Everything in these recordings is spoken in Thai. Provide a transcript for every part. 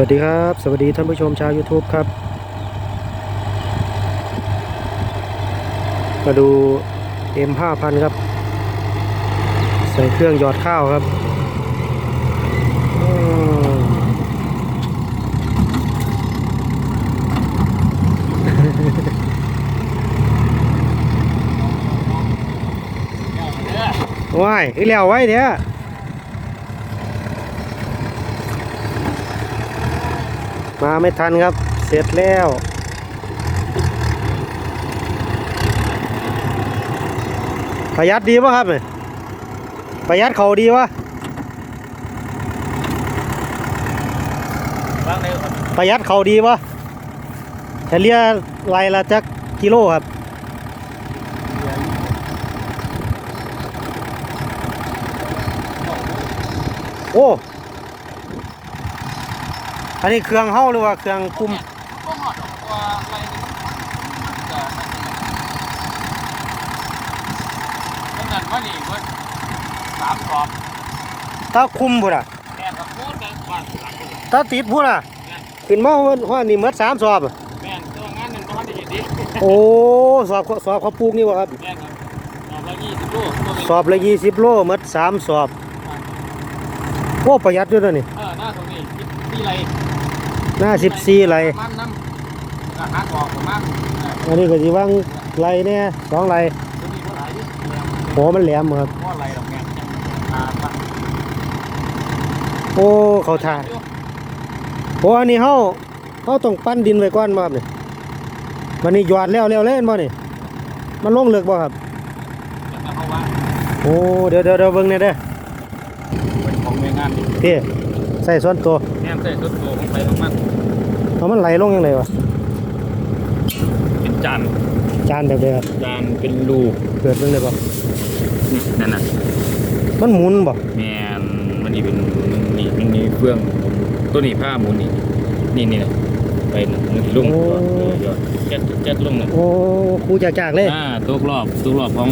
วัสดีครับ สวัสดีท่านผู้ชมชาว YouTube ครับ มาดู M5000 ครับ ใส่เครื่องหยอดข้าวครับ ว้ายอีแล้วไว้เดี๋ยว มาไม่ทันครับ เสร็จแล้วประหยัดดีป่ะครับเนี่ยประหยัดเขาดีวะประหยัดเขาดีป่ะเฉลี่ยไรละจักกิโลครับโอ้ อันนี้เครื่องเฮ้าหรือว่าเครื่องคุมก็หอดออกตัวอะไรนี่มันจะนั่นนั่นว่านี่ว่าสามกรอบถ้าคุมพุ่นอะแม่นครับพูดกันว่าหลังถ้าติดพุ่นอะขึ้นมาว่าว่านี่หมดสามสอบอะแม่นตัวงานนั่นก็ได้เห็นดิโอ้สอบสอบเขาปลูกนี่วะครับ แม่นครับสอบละยี่สิบลูกตัวเป็นสอบละยี่สิบโลหมดสามสอบโอ้ประหยัดด้วยนะนี่เออหน้าตรงนี้ที่ไร หน้าสิบสี่ไรมันน้ำอาหารออกประมาณเอออันนี้ก็สิว่างไรเนี่ยสองไรตัวนี้เท่าไหร่ดิแม่นโอ้มันแหลมครับเพราะอะไรหรอกแม่นอ่าปะโอ้เขาถ่ายโอ้อันนี้เฮาเฮาต้องปั้นดินไว้ก่อนมาครับนี่มันนี่หยอดแล้วแล้วเล่นบ่นี่มันลงเลือกบ่ครับจะเอาว่าโอ้เดี๋ยวเดี๋ยวเดี๋ยวเบิ่งเนี่ยเด้อเป็นของหน่วยงานดิพี่ ใส่ส่วนตัวแม่นใส่สุดโตของไปของมันเอามันไหลลงยังไงวะเป็นจานจานแบบเดียวจานเป็นรูเกิดเบิ่งได้บ่นี่นั่นน่ะมันหมุนบ่แมนมันนี่เป็นนี่มันนี่เฟื่องตัวนี้ผ้าหมุนนี่นี่นี่นะไปมันสิลงตัวเดี๋ยวแก๊สแก๊สลงน่ะโอ้ครูจากๆเลยอ่าตัวรอบตัวรอบของ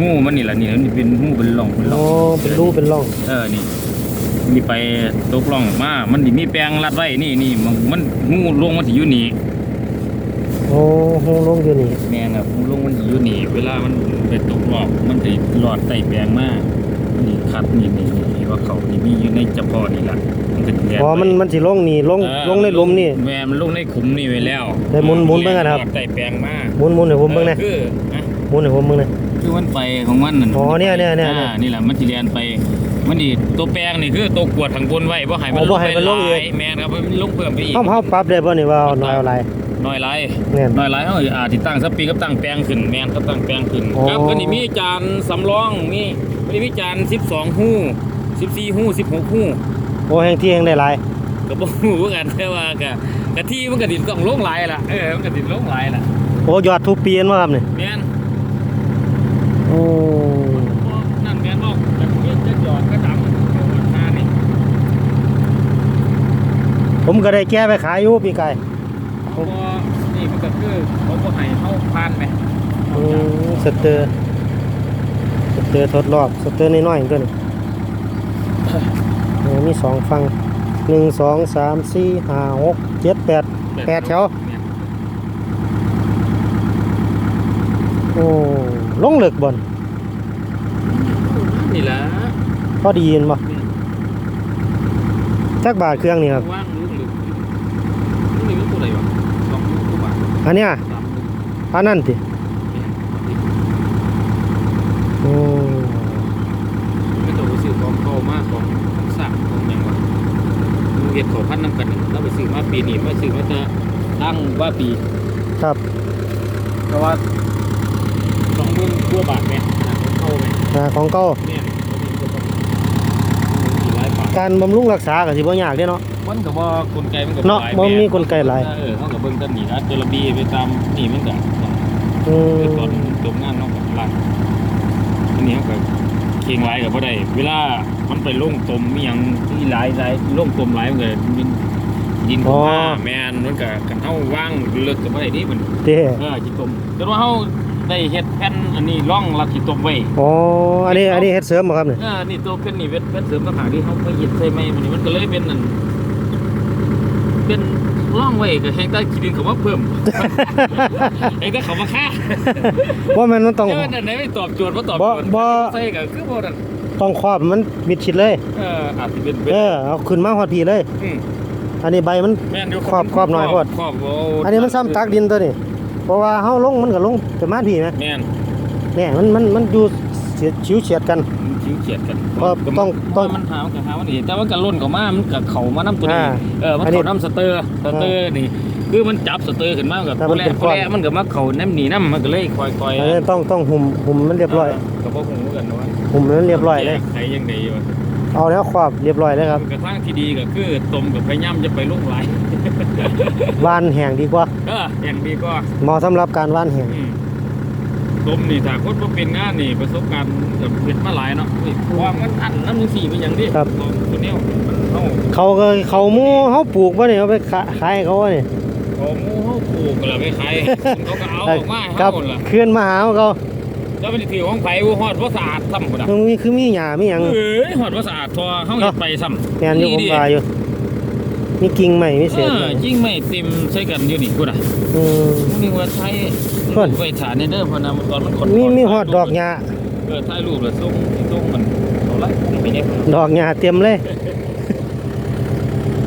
งูมันนี่แหละนี่มันเป็นงูเป็นร่องเป็นร่โอ้องเป็นรูเป็นร่องเออนี่ มีไปตกร่องมา มันนี่มีแปลงรัดไว้นี่นี่มันมันงูลงมันสิอยู่นี่โอ้โหลงอยู่นี่แม่นครับงูลงมันสิอยู่นี่ เวลามันไปตกรอบมันสิหลอดใต้แปลงมานี่คัดนี่นี่นี่ว่าเขานี่มีอยู่ในเฉพาะนี่ล่ะมันก็แยกอ๋อไว้มันมันสิลงนี่ลงเออลงในหลุมนี่แม่มันลงในขุมนี่ไว้แล้วได้หมุนหมุนเบิ่งกันครับใส่แปลงมาหมุนหมุนให้ผมเบิ่งหน่อยคือนะ หมุนให้ผมเบิ่งหน่อยคือมันไปของมันนั่นอ๋อเนี่ยเนี่ยเนี่ยอ่านี่แหละมันสิเรียนไปมันนี่ตัวแปลงนี่คือตัวกวดทางบนไว้บ่ให้มันอ๋อบ่ให้มันลงไปอีก หายแม่นครับมันลงเพิ่มไปอีก เฮาเฮาปรับได้บ่นี่ว่าเอาน้อยเอาหลาย น้อยหลายแม่นน้อยหลายเฮาอาจสิตั้งสปีกับตั้งแปลงขึ้นแม่นครับตั้งแปลงขึ้นอ๋อครับมันนี่มีจานสำรองมีมันนี่มีจาน12 หู้ 14 หู้ 16 หู้โอ้แห่งที่แห่งได้หลายก็บ่ฮู้คือกันแต่ว่าก็กะที่มันก็ดินต้องลงหลายล่ะเออมันก็ดินลงหลายล่ะโอ้ยอดทุกปีเห็นบ่ครับนี่แม่นโอ้ นั่นแม่นอกแบบนี้จะหยอดก็ดำเข้ามานี่ผมก็ได้แก้ไปขายอยู่ปีไก่เขาก็นี่มันก็คือเขาก็ให้เข้าพานไหมอืมสเตอร์สเตอร์ทดรอบสเตอร์น้อยๆตัวนี้โอ้มีสองฝั่งหนึ่งสองสามสี่ห้าหกเจ็ดแปดแปดแถว โอ้ ลงเลึกบ่นนี่แหละพอดีเห็นบ่จักบาทเครื่องนี่ครับว่างลูกหรือลูกนี่มันตัวไหนวะสองลูกกว่าบาทอันเนี้ยสามลูกอันนั้นติเนี่ยโอ้ไม่ต้องไปซื้อของเก่ามากของสร้างของหยังวะลูกเห็ดเขาพันน้ำกันนี่เราไปซื้อมาปีนี้มาซื้อมาจะตั้งว่าปี ครับ เพราะว่า สองหมื่นกว่าบาทไหมเข้าไหมอ่าของเก่าเนี่ยสี่ร้อยบาทการบำรุงรักษาก็สิบ่ยากเด้เนาะ มันก็บ่กลไกมันก็เนาะหลยบ่แบบมีกลไกหลาย เออเขาก็เบิ่งตามนี่นะจระบีไปตามนี่มันก็อืคือมตอนจบงานเนาะกับร้านอันนี้เขาก็เคียงหลายก็บ่ได้เวลามันไปลงตมมีหยังที่หลายหลายลงตมหลายมันก็ดินดินเข้ามาแม่นมันก็กันเฮาว่างเลิกก็บ่ได้นี่มันเด้เออจิตมแต่ว่าเฮา ได้เฮ็ดแผ่นอันนี้ร่องรักจิตมไว้อ๋ออันนี้อันนี้เฮ็ดเสริมบ่ครับนี่เออนี่ตัวเป็นนี่เป็นเป็นเสริมต่างหากที่เขาไปหยิบใส่ไม้มันนี่มันก็เลยเป็นนั่นเป็นร่องไว้ก็แห้งแต่ขี้ดินเขาว่าเพิ่มแห้งแต่เขามาฆ่าว่ามันมันต้องเออนั่นไหนไม่ตอบโจทย์ว่าตอบบ่โจทย์บ่ใส่ก็คือบ่นั่นต้องครอบมันมิดชิดเลย เอออาจสิเป็นเป็นเออเอาขึ้นมาหอดพีเลยอืมอันนี้ใบมันแม่นอยู่ครอบครอบหน่อยโพดครอบโอันนี้มันซ้ำตักดินตัวนี้ เพราะว่าเฮาลงมันก็ลงประมาณพี่นะแม่นเนี่ยมันมันมันอยู่เฉียดชิวเฉียดกัน มันชิวเฉียดกันก็ต้องต้องมันหามันก็หามันนี่แต่ว่าก็ล่นเข้ามามันก็เข้ามานํตัวนี้อ่าเออมันอันนี้ เข้านํสเตอร์สเตอร์นี่คือมันจับสเตอร์ขึ้นมากับแต่มันแรเป็กนก้อน แรกมันก็มาเข้าน้ำหนีน้ำมันก็เลยค่อยๆอันนี้ต้องต้องหุ่มหุ่มมันเรียบร้อยก็บ่ฮู้กันว่าหุ่มมันเรียบร้อยเลย ใครยังไงวะเอาแล้วครอบเรียบร้อยเลยครับ กระทั่งที่ดีก็คือตมกับพยายามจะไปลงไหลาย วานแห้งดีกว่าเอออย่างดีก็เหมาะสำหรับการวานแห้งอืมตมนี่ถ้าคนบ่เป็นงานนี่ประสบการณ์กับเฮ็ดมาหลายเนาะเฮ้ยความมันอันน้ำจังซี่เป็นหยังดิของคนเนี้ยมันเฮาเขาก็เขาหมูเขาปลูกบ่เนี่ยเอาไปขาขายให้เขาบ่เนี่ยของหมู่เฮาปลูกก็แล้วไปขายเขาก็เอาออกมาให้ครัเฮาล่ะเคลื่อนมาหาเขาแล้วมันสิถือของไผบ่ฮอดบ่สะอาดซ้ำพุ่นน่ะมันมีคือมีหญ้ามีหยังเอ้ยฮอดบ่สะอาดทอเฮาเฮ็ดไปซ้ำแม่นอยู่ผมว่าอยู่ มีกิ่งใหม่มีเศเอษอใหม่จริงไม่เต็มใส่กันอยู่นี่พุ่นน่ะอืมนี่ว่าใช้เพิ่นไว้ฐานในเด้อเพนนะตอนมันขนมีมีฮอดดอกหญ้าเออถ่ายรูปแล้วส่งส่งมันเอาละผมไปเนี่ยดอกหญ้าเต็มเลย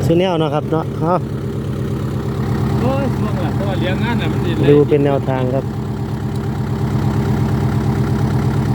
สุแนวเนาะครับเนาะเอาโอ้ยช่วงหลังเพราะว่าเลี้ยงงานน่ะมันสิดูเป็นแนวทางครับ